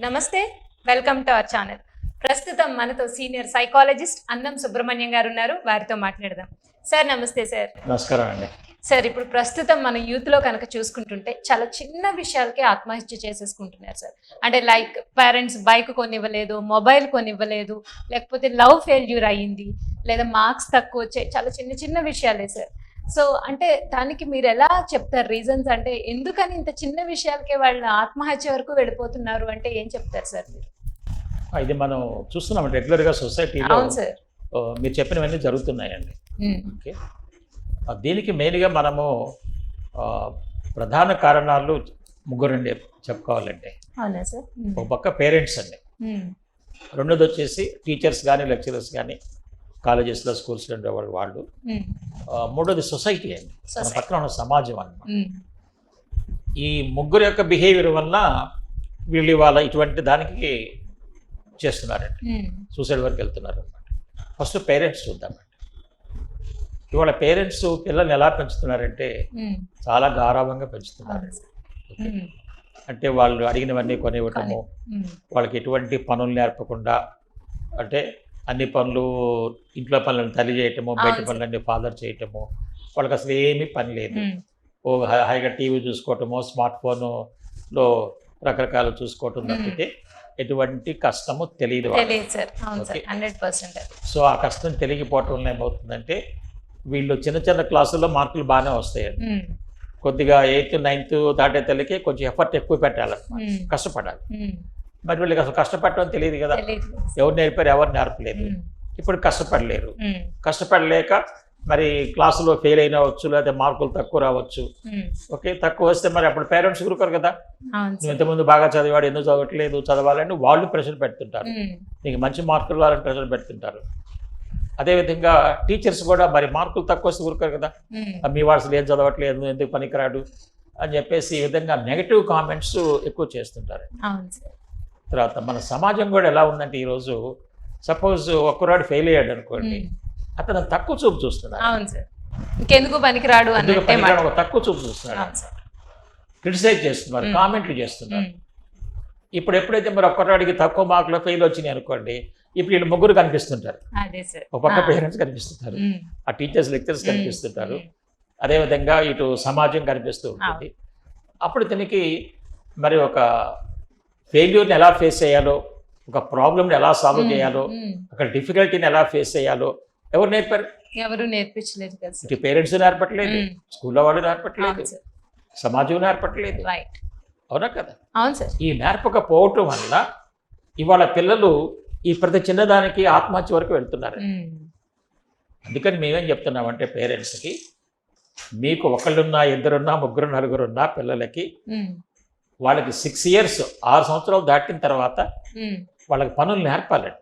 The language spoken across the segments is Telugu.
నమస్తే వెల్కమ్ టు అవర్ ఛానల్. ప్రస్తుతం మనతో సీనియర్ సైకాలజిస్ట్ అన్నం సుబ్రహ్మణ్యం గారు ఉన్నారు. వారితో మాట్లాడదాం. సార్ నమస్తే సార్. నమస్కారం అండి. సార్ ఇప్పుడు ప్రస్తుతం మన యూత్లో కనుక చూసుకుంటుంటే చాలా చిన్న విషయాలకే ఆత్మహత్య చేసేసుకుంటున్నారు సార్. అంటే లైక్ పేరెంట్స్ బైక్ కొనివ్వలేదు మొబైల్ కొనివ్వలేదు లేకపోతే లవ్ ఫెయిల్యూర్ అయ్యింది లేదా మార్క్స్ తక్కువ వచ్చాయి చాలా చిన్న చిన్న విషయాలే సార్. సో అంటే దానికి మీరు ఎలా చెప్తారు రీజన్స్ అంటే ఎందుకని ఇంత చిన్న విషయాలకే వాళ్ళు ఆత్మహత్య వరకు వెళ్ళిపోతున్నారు అంటే ఏం చెప్తారు సార్ మీరు? ఇది మనం చూస్తున్నాం రెగ్యులర్గా సొసైటీలో మీరు చెప్పినవన్నీ జరుగుతున్నాయండి. ఓకే. దీనికి మెయిన్గా మనము ప్రధాన కారణాలు ముగ్గురండి చెప్పుకోవాలంటే. అవునా సార్? ఉమ్, ఒక పక్క పేరెంట్స్ అండి. రెండోది వచ్చేసి టీచర్స్ కానీ లెక్చరర్స్ కానీ కాలేజెస్లో స్కూల్స్లో ఉండేవాళ్ళు వాళ్ళు. మూడోది సొసైటీ అండి. మన. పక్కన ఉన్న సమాజం అన్నమాట. ఉమ్, ఈ ముగ్గురు యొక్క బిహేవియర్ వల్ల వీళ్ళు ఇవాళ ఇటువంటి దానికి చేస్తున్నారండి. సూసైడ్ వరకు వెళ్తున్నారు అనమాట ఫస్ట్ పేరెంట్స్ చూద్దామండి ఇవాళ పేరెంట్స్ పిల్లల్ని ఎలా పెంచుతున్నారంటే చాలా గారాభంగా పెంచుతున్నారు. అంటే వాళ్ళు అడిగినవన్నీ కొనివ్వటము వాళ్ళకి ఎటువంటి పనులు నేర్పకుండా అంటే అన్ని పనులు ఇంట్లో పనులను తల్లి చేయటము బయట. పనులన్నీ ఫాదర్ చేయటము వాళ్ళకి అసలు ఏమీ పని లేదు. ఓ హాయిగా టీవీ చూసుకోవటము స్మార్ట్ ఫోన్లో రకరకాలు చూసుకోవటం తప్పితే ఎటువంటి కష్టము తెలియదు సో ఆ కష్టం తెలియకపోవటం వల్ల ఏమవుతుందంటే వీళ్ళు చిన్న చిన్న క్లాసుల్లో మార్కులు బాగానే వస్తాయండి కొద్దిగా ఎయిత్ నైన్త్ దాటే తల్లికి కొంచెం ఎఫర్ట్ ఎక్కువ పెట్టాలన్నమాట. కష్టపడాలి. మరి వీళ్ళకి అసలు కష్టపడటం తెలియదు కదా. ఎవరు నేర్పారు ఎవరు నేర్పలేదు. ఇప్పుడు కష్టపడలేరు. కష్టపడలేక మరి క్లాసులో ఫెయిల్ అయినవచ్చు లేదా మార్కులు తక్కువ రావచ్చు. ఓకే తక్కువ వస్తే మరి అప్పుడు పేరెంట్స్ ఊరుకోరు కదా. నువ్వు ఇంతకుముందు బాగా చదివాడు ఎందుకు చదవట్లేదు చదవాలని వాళ్ళు ప్రెషర్ పెడుతుంటారు. నీకు మంచి మార్కులు రావాలని ప్రెషర్ పెడుతుంటారు. అదేవిధంగా టీచర్స్ కూడా మరి మార్కులు తక్కువ వస్తే ఊరుకోరు కదా. మీ వాడు ఏం చదవట్లేదు ఎందుకు పనికిరాడు? అని చెప్పేసి ఈ విధంగా నెగటివ్ కామెంట్స్ ఎక్కువ చేస్తుంటారు. తర్వాత మన సమాజం కూడా ఎలా ఉందంటే ఈరోజు సపోజ్ ఒక్కరాడు ఫెయిల్ అయ్యాడు అనుకోండి అతను తక్కువ చూపు చూస్తున్నాడు. అవును సార్. ఇంకెందుకు పనికిరాడు తక్కువ చూపు చూస్తున్నాడు. క్రిటిసైజ్ చేస్తున్నారు. కామెంట్లు చేస్తున్నారు. ఇప్పుడు ఎప్పుడైతే మరి ఒక్కరాడికి తక్కువ మార్కులు ఫెయిల్ వచ్చినాయి అనుకోండి ఇప్పుడు వీళ్ళు ముగ్గురు కనిపిస్తుంటారు. ఒక పక్క పేరెంట్స్ కనిపిస్తుంటారు. ఆ టీచర్స్ లెక్చర్స్ కనిపిస్తుంటారు. అదేవిధంగా ఇటు సమాజం కనిపిస్తూ ఉంటుంది. అప్పుడు దీనికి మరి ఒక ఫెయిల్యూర్ని ఎలా ఫేస్ చేయాలో ఒక ప్రాబ్లమ్ని ఎలా సాల్వ్ చేయాలో ఒక డిఫికల్టీని ఎలా ఫేస్ చేయాలో ఎవరు నేర్పారు? ఎవరు నేర్పించలేదు కదా ఇటు పేరెంట్స్ నేర్పట్లేదు స్కూల్లో వాళ్ళు నేర్పట్లేదు సమాజం నేర్పట్లేదు. రైట్ అవునా కదా? అవును సార్. ఈ నేర్పకపోవటం వల్ల ఇవాళ పిల్లలు ఈ ప్రతి చిన్నదానికి ఆత్మహత్య వరకు వెళ్తున్నారు. అందుకని మేమేం చెప్తున్నామంటే పేరెంట్స్కి మీకు ఒకళ్ళున్నా ఇద్దరున్నా ముగ్గురు నలుగురున్నా పిల్లలకి వాళ్ళకి సిక్స్ ఇయర్స్ ఆరు సంవత్సరాలు దాటిన తర్వాత ఉమ్, వాళ్ళకి పనులు నేర్పాలండి.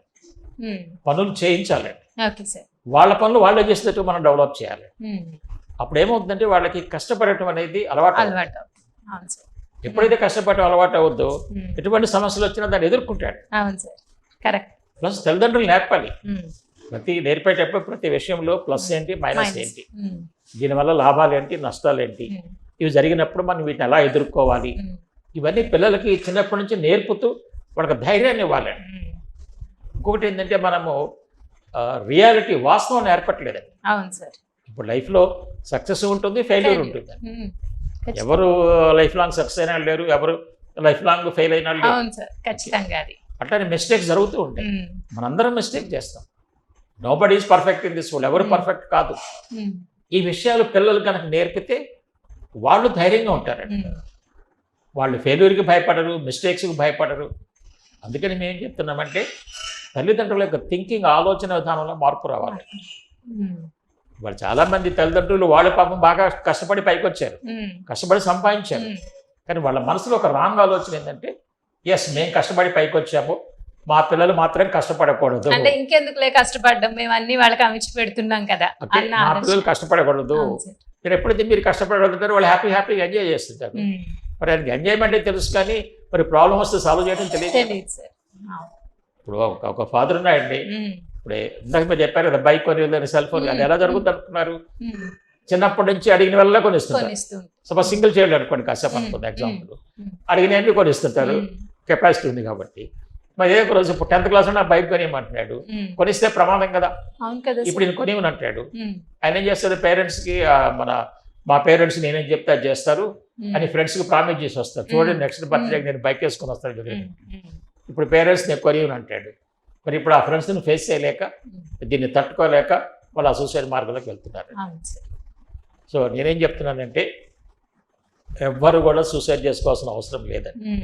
ఉమ్, పనులు చేయించాలండి. వాళ్ళ పనులు వాళ్ళే చేసేటట్టు మనం డెవలప్ చేయాలి. ఉమ్, అప్పుడు ఏమవుతుందంటే వాళ్ళకి కష్టపడటం అనేది అలవాటు ఎప్పుడైతే కష్టపడటం అలవాటు అవుద్దో ఎటువంటి సమస్యలు వచ్చినా దాన్ని ఎదుర్కొంటాడు. ప్లస్ తల్లిదండ్రులు నేర్పాలి. ప్రతి నేర్పేటప్పుడు ప్రతి విషయంలో ప్లస్ ఏంటి మైనస్. ఏంటి? దీనివల్ల లాభాలు ఏంటి నష్టాలు ఏంటి? ఇవి జరిగినప్పుడు మనం వీటిని ఎలా ఎదుర్కోవాలి? ఇవన్నీ పిల్లలకి చిన్నప్పటి నుంచి నేర్పుతూ వాళ్ళకి ధైర్యాన్ని ఇవ్వాలండి ఇంకొకటి ఏంటంటే మనము రియాలిటీ వాస్తవం నేర్పట్లేదండి అవును సార్. ఇప్పుడు లైఫ్లో సక్సెస్ ఉంటుంది ఫెయిల్యూర్. ఉంటుంది. ఎవరు లైఫ్ లాంగ్ సక్సెస్ అయినా లేరు ఎవరు లైఫ్ లాంగ్ ఫెయిల్ అయినా లేరు. అవును సార్ ఖచ్చితంగా అట్లానే మిస్టేక్స్ జరుగుతూ ఉంటాయి. మనందరం మిస్టేక్ చేస్తాం. Nobody is perfect in this world ఎవరు. పర్ఫెక్ట్ కాదు. ఈ విషయాలు పిల్లలు కనుక నేర్పితే వాళ్ళు ధైర్యంగా ఉంటారండి. వాళ్ళు ఫెయిల్యూర్కి భయపడరు మిస్టేక్స్కి భయపడరు. అందుకని మేము ఏం చెప్తున్నామంటే తల్లిదండ్రుల యొక్క థింకింగ్ ఆలోచన విధానంలో మార్పు రావాలి. వాళ్ళు చాలామంది తల్లిదండ్రులు వాళ్ళ పాపం బాగా కష్టపడి పైకి వచ్చారు కష్టపడి సంపాదించారు. కానీ వాళ్ళ మనసులో ఒక రాంగ్ ఆలోచన ఏంటంటే ఎస్ మేము కష్టపడి పైకి వచ్చాము మా పిల్లలు మాత్రం కష్టపడకూడదు. అంటే ఇంకెందుకులే కష్టపడ్డం మేము అన్ని వాళ్ళకి అమిచి పెడుతున్నాం కదా మా. పిల్లలు కష్టపడకూడదు. మీరు ఎప్పుడైతే మీరు కష్టపడగలుగుతారో వాళ్ళు హ్యాపీ హ్యాపీగా ఎంజాయ్ చేస్తుంటారు. మరి ఆయనకి ఎంజాయ్మెంట్ తెలుసు కానీ మరి ప్రాబ్లం వస్తే సాల్వ్ చేయడం తెలియదు. ఇప్పుడు ఒక ఒక ఫాదర్ ఉన్నాయండి ఇప్పుడు ఇందాక మీరు చెప్పారు కదా బైక్ కొని సెల్ ఫోన్ అది ఎలా జరుగుతుంది అనుకున్నారు? చిన్నప్పటి నుంచి అడిగిన వల్ల కొనిస్తుంటారు. కొనిస్తూ సపోజ్ సింగిల్ చైల్డ్ అనుకోండి కాసేపు అనుకుంది ఎగ్జాంపుల్ అడిగినవి కొనిస్తుంటారు. కెపాసిటీ ఉంది కాబట్టి. మరి ఏదో ఒక రోజు ఇప్పుడు టెన్త్ క్లాస్ నా బైక్ కొనియమంటున్నాడు. కొనిస్తే ప్రమాదం కదా. ఇప్పుడు నేను కొనివ్వను అంటాడు. ఆయన ఏం చేస్తాడు పేరెంట్స్కి మన మా పేరెంట్స్ నేనేం చెప్తే అది చేస్తారు. అని ఫ్రెండ్స్కి ప్రామిస్ చేసి వస్తారు చూడండి. నెక్స్ట్ బర్త్డే నేను బైక్ వేసుకొని వస్తాను. ఉమ్. ఇప్పుడు పేరెంట్స్ నేను కొనివ్వను అంటాడు మరి ఇప్పుడు ఆ ఫ్రెండ్స్ని ఫేస్ చేయలేక దీన్ని తట్టుకోలేక వాళ్ళు సూసైడ్ మార్గంలోకి వెళ్తున్నారు సో నేనేం చెప్తున్నానంటే ఎవ్వరు కూడా సూసైడ్ చేసుకోవాల్సిన అవసరం లేదండి.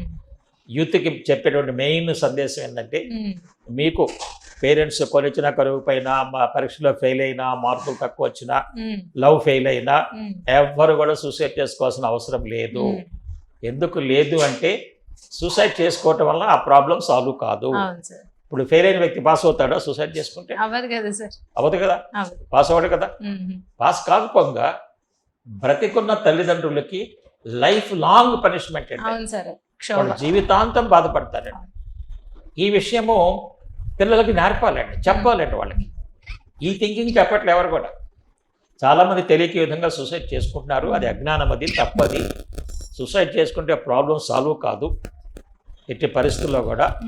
యూత్కి చెప్పేటువంటి మెయిన్ సందేశం ఏంటంటే. మీకు పేరెంట్స్ కొనిచ్చిన కరువు పైన మా పరీక్షలో ఫెయిల్ అయినా మార్కులు తక్కువ వచ్చినా. లవ్ ఫెయిల్ అయినా ఉమ్. ఎవ్వరు కూడా సూసైడ్ చేసుకోవాల్సిన అవసరం లేదు. ఎందుకు లేదు అంటే సూసైడ్ చేసుకోవటం వల్ల ఆ ప్రాబ్లం సాల్వ్ కాదు. ఇప్పుడు ఫెయిల్ అయిన వ్యక్తి పాస్ అవుతాడా సూసైడ్ చేసుకుంటే? అవ్వదు కదా సార్. అవ్వదు కదా? పాస్ అవ్వడు కదా. పాస్ కాకపోగా బ్రతికున్న తల్లిదండ్రులకి లైఫ్ లాంగ్ పనిష్మెంట్ అండి జీవితాంతం బాధపడతారండి. ఈ విషయము పిల్లలకి నేర్పాలండి చెప్పాలండి వాళ్ళకి. ఈ థింకింగ్ చెప్పట్లే ఎవరు కూడా. చాలామంది తెలియక విధంగా సూసైడ్ చేసుకుంటున్నారు. అది అజ్ఞానం అది తప్పది సూసైడ్ చేసుకుంటే ప్రాబ్లం సాల్వ్ కాదు. ఎట్టి పరిస్థితుల్లో కూడా.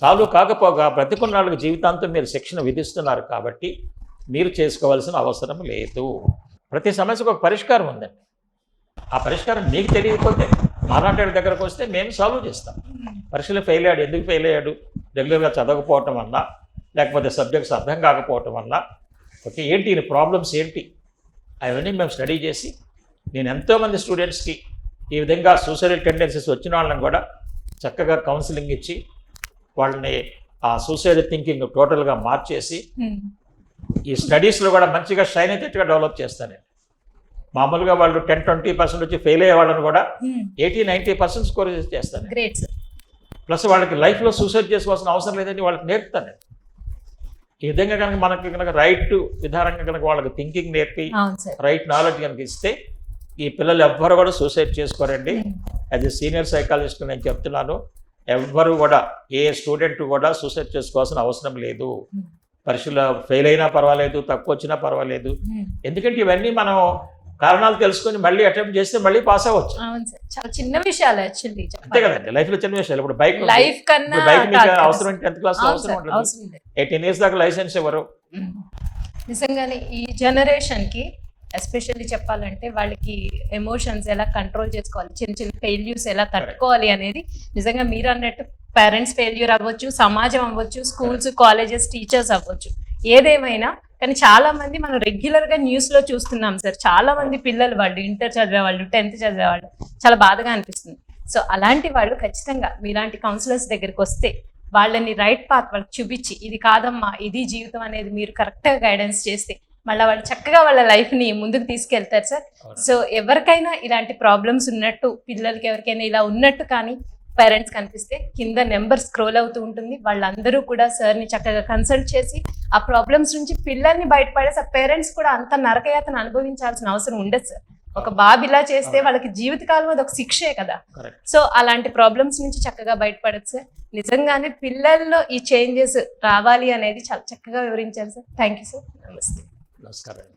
సాల్వ్ కాకపోగా బ్రతికున్న వాళ్ళకి జీవితాంతం మీరు శిక్షణ విధిస్తున్నారు కాబట్టి మీరు చేసుకోవాల్సిన అవసరం లేదు. ప్రతి సమస్యకు ఒక పరిష్కారం ఉందండి. ఆ పరిష్కారం మీకు తెలియకపోతే మాలాంటి దగ్గరకు వస్తే మేము సాల్వ్ చేస్తాం. పరీక్షలో ఫెయిల్ అయ్యాడు ఎందుకు ఫెయిల్ అయ్యాడు? రెగ్యులర్గా చదవకపోవటం వల్ల లేకపోతే సబ్జెక్ట్స్ అర్థం కాకపోవటం వల్ల ఓకే ఏంటి ఈయన ప్రాబ్లమ్స్ ఏంటి అవన్నీ మేము స్టడీ చేసి నేను ఎంతోమంది స్టూడెంట్స్కి ఈ విధంగా సూసైడల్ టెండెన్సీస్ వచ్చిన వాళ్ళని కూడా చక్కగా కౌన్సిలింగ్ ఇచ్చి వాళ్ళని ఆ సూసైడ్ థింకింగ్ టోటల్గా మార్చేసి. ఈ స్టడీస్లో కూడా మంచిగా షైన్ అయ్యేటట్టుగా డెవలప్ చేస్తాను నేను మామూలుగా వాళ్ళు టెన్ ట్వంటీ పర్సెంట్ వచ్చి ఫెయిల్ అయ్యే వాళ్ళని కూడా. ఎయిటీ నైంటీ పర్సెంట్ స్కోర్ చేస్తాను గ్రేట్ సార్ ప్లస్ వాళ్ళకి లైఫ్లో సూసైడ్ చేసుకోవాల్సిన అవసరం లేదని వాళ్ళకి నేర్పుతాను నేను. ఈ విధంగా కనుక మనకి కనుక రైట్ విధానంగా కనుక వాళ్ళకి థింకింగ్ నేర్పి రైట్ నాలెడ్జ్ కనుక ఇస్తే ఈ పిల్లలు ఎవ్వరు కూడా సూసైడ్ చేసుకోరండి. యాజ్ ఎ సీనియర్ సైకాలజిస్ట్ నేను చెప్తున్నాను ఎవ్వరు కూడా ఏ స్టూడెంట్ కూడా సూసైడ్ చేసుకోవాల్సిన అవసరం లేదు Hmm. పరీక్షలో ఫెయిల్ అయినా పర్వాలేదు తక్కువ వచ్చినా పర్వాలేదు ఉమ్. ఎందుకంటే ఇవన్నీ మనం కారణాలు తెలుసుకొని మళ్ళీ అటెంప్ట్ చేస్తే మళ్ళీ పాస్ అవ్వచ్చు. అవును సార్. చాలా చిన్న విషయాలు యాక్చువల్లీ అంతే కదండి. లైఫ్లో చిన్న విషయాలు. ఇప్పుడు బైక్ లైఫ్ కన్నా బైక్ మీకు అవసరం సార్. టెన్త్ క్లాస్ అవసరం ఉంటుంది. ఎయిటీన్ ఇయర్స్ దాకా లైసెన్స్ ఇవ్వరు. నిజంగానే ఈ జనరేషన్కి ఎస్పెషల్లీ చెప్పాలంటే వాళ్ళకి ఎమోషన్స్ ఎలా కంట్రోల్ చేసుకోవాలి చిన్న చిన్న ఫెయిల్యూర్స్ ఎలా తట్టుకోవాలి అనేది నిజంగా మీరు అన్నట్టు పేరెంట్స్ ఫెయిల్యూర్ అవ్వచ్చు సమాజం అవ్వచ్చు స్కూల్స్ కాలేజెస్ టీచర్స్ అవ్వచ్చు. ఏదేమైనా కానీ చాలా మంది మనం రెగ్యులర్గా న్యూస్లో చూస్తున్నాం సార్. చాలా మంది పిల్లలు వాళ్ళు ఇంటర్ చదివే వాళ్ళు టెన్త్ చదివే వాళ్ళు చాలా బాధగా అనిపిస్తుంది. సో అలాంటి వాళ్ళు ఖచ్చితంగా మీలాంటి కౌన్సిలర్స్ దగ్గరికి వస్తే వాళ్ళని రైట్ పాత్ వాళ్ళకి చూపించి ఇది కాదమ్మా ఇది జీవితం అనేది మీరు కరెక్ట్గా గైడెన్స్ చేస్తే మళ్ళీ వాళ్ళు చక్కగా వాళ్ళ లైఫ్ని ముందుకు తీసుకెళ్తారు సార్. సో ఎవరికైనా ఇలాంటి ప్రాబ్లమ్స్ ఉన్నట్టు పిల్లలకి ఎవరికైనా ఇలా ఉన్నట్టు కానీ పేరెంట్స్ కనిపిస్తే కింద నెంబర్ స్క్రోల్ అవుతూ ఉంటుంది. వాళ్ళందరూ కూడా సార్ని చక్కగా కన్సల్ట్ చేసి ఆ ప్రాబ్లమ్స్ నుంచి పిల్లల్ని బయటపడేసి ఆ పేరెంట్స్ కూడా అంత నరకయాతను అనుభవించాల్సిన అవసరం ఉండదు సార్ ఒక బాబు ఇలా చేస్తే వాళ్ళకి జీవితకాలం అది ఒక శిక్షే కదా. సో అలాంటి ప్రాబ్లమ్స్ నుంచి చక్కగా బయటపడచ్చు సార్ నిజంగానే పిల్లల్లో ఈ చేంజెస్ రావాలి అనేది చాలా చక్కగా వివరించారు సార్ థ్యాంక్ యూ సార్ నమస్తే నమస్కారం